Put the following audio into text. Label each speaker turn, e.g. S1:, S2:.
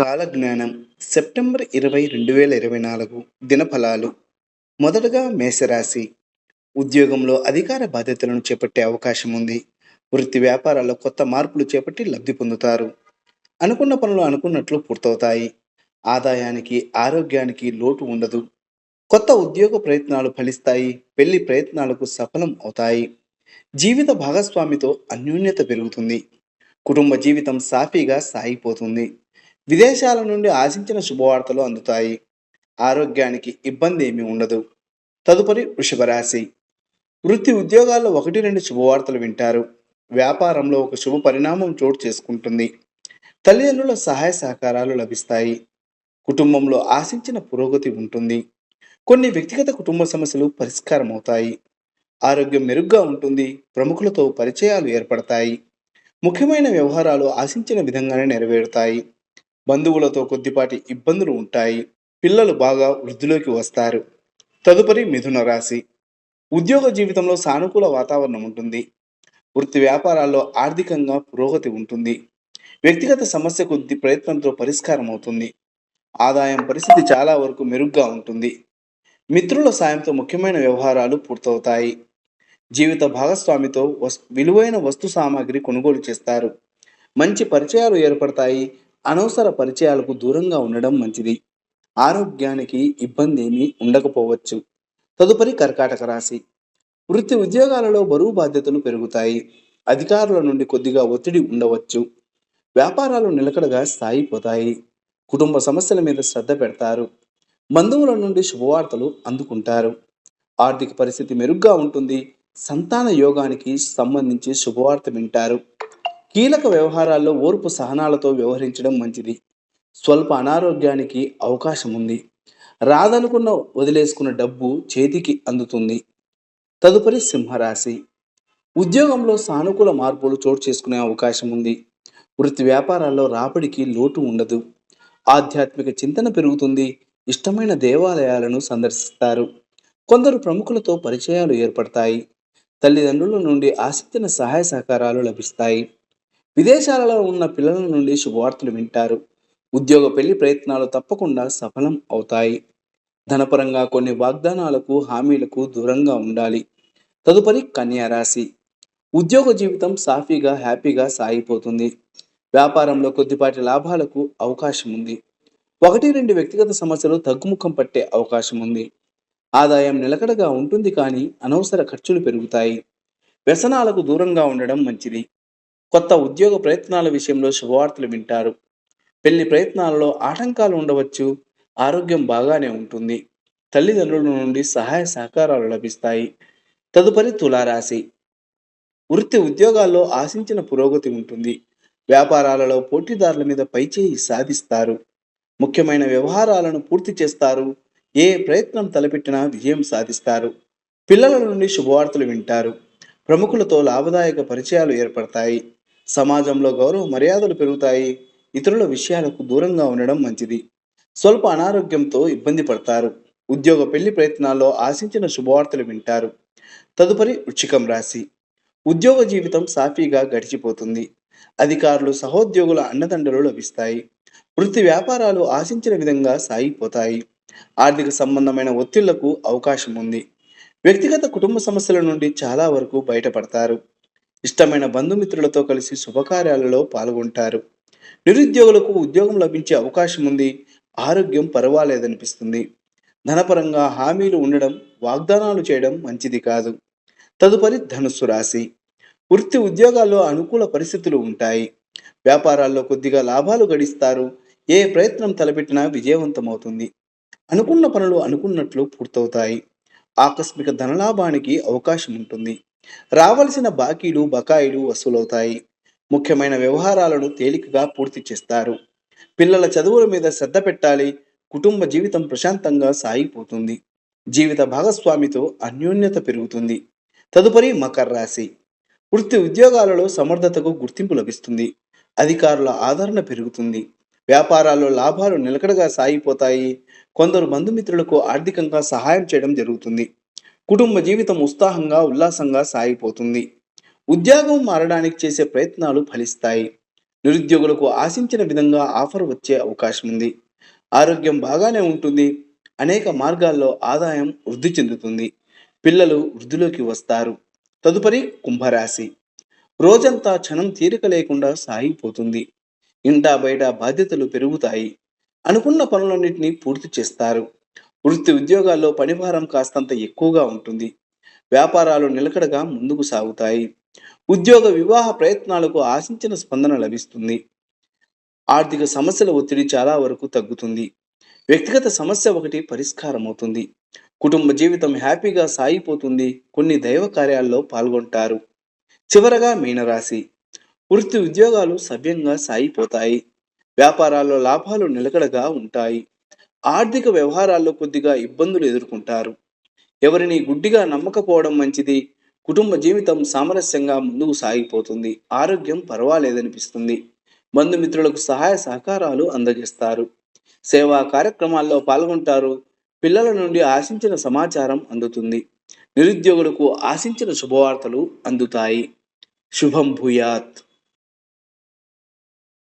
S1: కాలజ్ఞానం సెప్టెంబర్ ఇరవై రెండు వేల ఇరవై నాలుగు దినఫలాలు. మొదటగా మేషరాశి. ఉద్యోగంలో అధికార బాధ్యతలను చేపట్టే అవకాశం ఉంది. వృత్తి వ్యాపారాల్లో కొత్త మార్పులు చేపట్టి లబ్ధి పొందుతారు. అనుకున్న పనులు అనుకున్నట్లు పూర్తవుతాయి. ఆదాయానికి ఆరోగ్యానికి లోటు ఉండదు. కొత్త ఉద్యోగ ప్రయత్నాలు ఫలిస్తాయి. పెళ్ళి ప్రయత్నాలకు సఫలం అవుతాయి. జీవిత భాగస్వామితో అన్యోన్యత పెరుగుతుంది. కుటుంబ జీవితం సాఫీగా సాగిపోతుంది. విదేశాల నుండి ఆశించిన శుభవార్తలు అందుతాయి. ఆరోగ్యానికి ఇబ్బంది ఏమీ ఉండదు. తదుపరి వృషభరాశి వృత్తి ఉద్యోగాల్లో ఒకటి రెండు శుభవార్తలు వింటారు. వ్యాపారంలో ఒక శుభ పరిణామం చోటు చేసుకుంటుంది. తల్లిదండ్రుల సహాయ సహకారాలు లభిస్తాయి. కుటుంబంలో ఆశించిన పురోగతి ఉంటుంది. కొన్ని వ్యక్తిగత కుటుంబ సమస్యలు పరిష్కారం అవుతాయి ఆరోగ్యం మెరుగ్గా ఉంటుంది. ప్రముఖులతో పరిచయాలు ఏర్పడతాయి. ముఖ్యమైన వ్యవహారాలు ఆశించిన విధంగానే నెరవేరుతాయి. బంధువులతో కొద్దిపాటి ఇబ్బందులు ఉంటాయి. పిల్లలు బాగా వృద్ధిలోకి వస్తారు. తదుపరి మిథున రాశి. ఉద్యోగ జీవితంలో సానుకూల వాతావరణం ఉంటుంది. వృత్తి వ్యాపారాల్లో ఆర్థికంగా పురోగతి ఉంటుంది. వ్యక్తిగత సమస్య కొద్ది ప్రయత్నంతో పరిష్కారం అవుతుంది. ఆదాయం పరిస్థితి చాలా వరకు మెరుగ్గా ఉంటుంది. మిత్రుల సాయంతో ముఖ్యమైన వ్యవహారాలు పూర్తవుతాయి. జీవిత భాగస్వామితో వస్ విలువైన వస్తు సామాగ్రి కొనుగోలు చేస్తారు. మంచి పరిచయాలు ఏర్పడతాయి. అనవసర పరిచయాలకు దూరంగా ఉండడం మంచిది. ఆరోగ్యానికి ఇబ్బంది ఏమీ ఉండకపోవచ్చు. తదుపరి కర్కాటక రాశి. వృత్తి ఉద్యోగాలలో బరువు బాధ్యతలు పెరుగుతాయి. అధికారుల నుండి కొద్దిగా ఒత్తిడి ఉండవచ్చు. వ్యాపారాలు నిలకడగా సాగిపోతాయి కుటుంబ సమస్యల మీద శ్రద్ధ పెడతారు. బంధువుల నుండి శుభవార్తలు అందుకుంటారు. ఆర్థిక పరిస్థితి మెరుగ్గా ఉంటుంది. సంతాన యోగానికి సంబంధించి శుభవార్త వింటారు. కీలక వ్యవహారాల్లో ఓర్పు సహనాలతో వ్యవహరించడం మంచిది. స్వల్ప అనారోగ్యానికి అవకాశం ఉంది. రాదనుకున్న వదిలేసుకున్న డబ్బు చేతికి అందుతుంది. తదుపరి సింహరాశి. ఉద్యోగంలో సానుకూల మార్పులు చోటు చేసుకునే అవకాశం ఉంది. వృత్తి వ్యాపారాల్లో రాబడికి లోటు ఉండదు. ఆధ్యాత్మిక చింతన పెరుగుతుంది. ఇష్టమైన దేవాలయాలను సందర్శిస్తారు. కొందరు ప్రముఖులతో పరిచయాలు ఏర్పడతాయి. తల్లిదండ్రుల నుండి ఆశించిన సహాయ సహకారాలు లభిస్తాయి. విదేశాలలో ఉన్న పిల్లల నుండి శుభవార్తలు వింటారు. ఉద్యోగ పెళ్ళి ప్రయత్నాలు తప్పకుండా సఫలం అవుతాయి. ధనపరంగా కొన్ని వాగ్దానాలకు హామీలకు దూరంగా ఉండాలి. తదుపరి కన్యారాశి ఉద్యోగ జీవితం సాఫీగా హ్యాపీగా సాగిపోతుంది. వ్యాపారంలో కొద్దిపాటి లాభాలకు అవకాశం ఉంది. ఒకటి రెండు వ్యక్తిగత సమస్యలు తగ్గుముఖం పట్టే అవకాశం ఉంది. ఆదాయం నిలకడగా ఉంటుంది కానీ అనవసర ఖర్చులు పెరుగుతాయి. వ్యసనాలకు దూరంగా ఉండడం మంచిది. కొత్త ఉద్యోగ ప్రయత్నాల విషయంలో శుభవార్తలు వింటారు. పెళ్ళి ప్రయత్నాలలో ఆటంకాలు ఉండవచ్చు ఆరోగ్యం బాగానే ఉంటుంది తల్లిదండ్రుల నుండి సహాయ సహకారాలు లభిస్తాయి. తదుపరి తులారాశి. వృత్తి ఉద్యోగాల్లో ఆశించిన పురోగతి ఉంటుంది. వ్యాపారాలలో పోటీదారుల మీద పైచేయి సాధిస్తారు. ముఖ్యమైన వ్యవహారాలను పూర్తి చేస్తారు. ఏ ప్రయత్నం తలపెట్టినా విజయం సాధిస్తారు. పిల్లల నుండి శుభవార్తలు వింటారు. ప్రముఖులతో లాభదాయక పరిచయాలు ఏర్పడతాయి. సమాజంలో గౌరవ మర్యాదలు పెరుగుతాయి. ఇతరుల విషయాలకు దూరంగా ఉండడం మంచిది. స్వల్ప అనారోగ్యంతో ఇబ్బంది పడతారు. ఉద్యోగ పెళ్ళి ప్రయత్నాల్లో ఆశించిన శుభవార్తలు వింటారు. తదుపరి వృచ్చికం రాశి. ఉద్యోగ జీవితం సాఫీగా గడిచిపోతుంది. అధికారులు సహోద్యోగుల అండదండలు లభిస్తాయి. వృత్తి వ్యాపారాలు ఆశించిన విధంగా సాగిపోతాయి. ఆర్థిక సంబంధమైన ఒత్తిళ్ళకు అవకాశం ఉంది. వ్యక్తిగత కుటుంబ సమస్యల నుండి చాలా వరకు బయటపడతారు. ఇష్టమైన బంధుమిత్రులతో కలిసి శుభకార్యాలలో పాల్గొంటారు. నిరుద్యోగులకు ఉద్యోగం లభించే అవకాశం ఉంది. ఆరోగ్యం పర్వాలేదనిపిస్తుంది. ధనపరంగా హామీలు ఉండడం వాగ్దానాలు చేయడం మంచిది కాదు. తదుపరి ధనుస్సు రాశి. వృత్తి ఉద్యోగాల్లో అనుకూల పరిస్థితులు ఉంటాయి. వ్యాపారాల్లో కొద్దిగా లాభాలు గడిస్తారు. ఏ ప్రయత్నం తలపెట్టినా విజయవంతమవుతుంది. అనుకున్న పనులు అనుకున్నట్లు పూర్తవుతాయి. ఆకస్మిక ధనలాభానికి అవకాశం ఉంటుంది. రావలసిన బాకీలు బకాయిలు వసూలవుతాయి. ముఖ్యమైన వ్యవహారాలను తేలికగా పూర్తి చేస్తారు. పిల్లల చదువుల మీద శ్రద్ధ పెట్టాలి. కుటుంబ జీవితం ప్రశాంతంగా సాగిపోతుంది. జీవిత భాగస్వామితో అన్యోన్యత పెరుగుతుంది. తదుపరి మకర రాశి. వృత్తి ఉద్యోగాలలో సమర్థతకు గుర్తింపు లభిస్తుంది. అధికారుల ఆదరణ పెరుగుతుంది. వ్యాపారాల్లో లాభాలు నిలకడగా సాగిపోతాయి. కొందరు బంధుమిత్రులకు ఆర్థికంగా సహాయం చేయడం జరుగుతుంది. కుటుంబ జీవితం ఉత్సాహంగా ఉల్లాసంగా సాగిపోతుంది. ఉద్యోగం మారడానికి చేసే ప్రయత్నాలు ఫలిస్తాయి. నిరుద్యోగులకు ఆశించిన విధంగా ఆఫర్ వచ్చే అవకాశం ఉంది. ఆరోగ్యం బాగానే ఉంటుంది. అనేక మార్గాల్లో ఆదాయం వృద్ధి చెందుతుంది. పిల్లలు వృద్ధిలోకి వస్తారు. తదుపరి కుంభరాశి. రోజంతా క్షణం తీరిక లేకుండా సాగిపోతుంది. ఇంటా బయట బాధ్యతలు పెరుగుతాయి. అనుకున్న పనులన్నింటినీ పూర్తి చేస్తారు. వృత్తి ఉద్యోగాల్లో పనిభారం కాస్తంత ఎక్కువగా ఉంటుంది. వ్యాపారాలు నిలకడగా ముందుకు సాగుతాయి. ఉద్యోగ వివాహ ప్రయత్నాలకు ఆశించిన స్పందన లభిస్తుంది. ఆర్థిక సమస్యల ఒత్తిడి చాలా వరకు తగ్గుతుంది. వ్యక్తిగత సమస్య ఒకటి పరిష్కారం అవుతుంది. కుటుంబ జీవితం హ్యాపీగా సాగిపోతుంది. కొన్ని దైవ కార్యాల్లో పాల్గొంటారు. చివరగా మీనరాశి. వృత్తి ఉద్యోగాలు సవ్యంగా సాగిపోతాయి. వ్యాపారాల్లో లాభాలు నిలకడగా ఉంటాయి. ఆర్థిక వ్యవహారాల్లో కొద్దిగా ఇబ్బందులు ఎదుర్కొంటారు. ఎవరిని గుడ్డిగా నమ్మకపోవడం మంచిది. కుటుంబ జీవితం సామరస్యంగా ముందుకు సాగిపోతుంది. ఆరోగ్యం పర్వాలేదనిపిస్తుంది. బంధుమిత్రులకు సహాయ సహకారాలు అందజేస్తారు. సేవా కార్యక్రమాల్లో పాల్గొంటారు. పిల్లల నుండి ఆశించిన సమాచారం అందుతుంది. నిరుద్యోగులకు ఆశించిన శుభవార్తలు అందుతాయి. శుభం భూయాత్.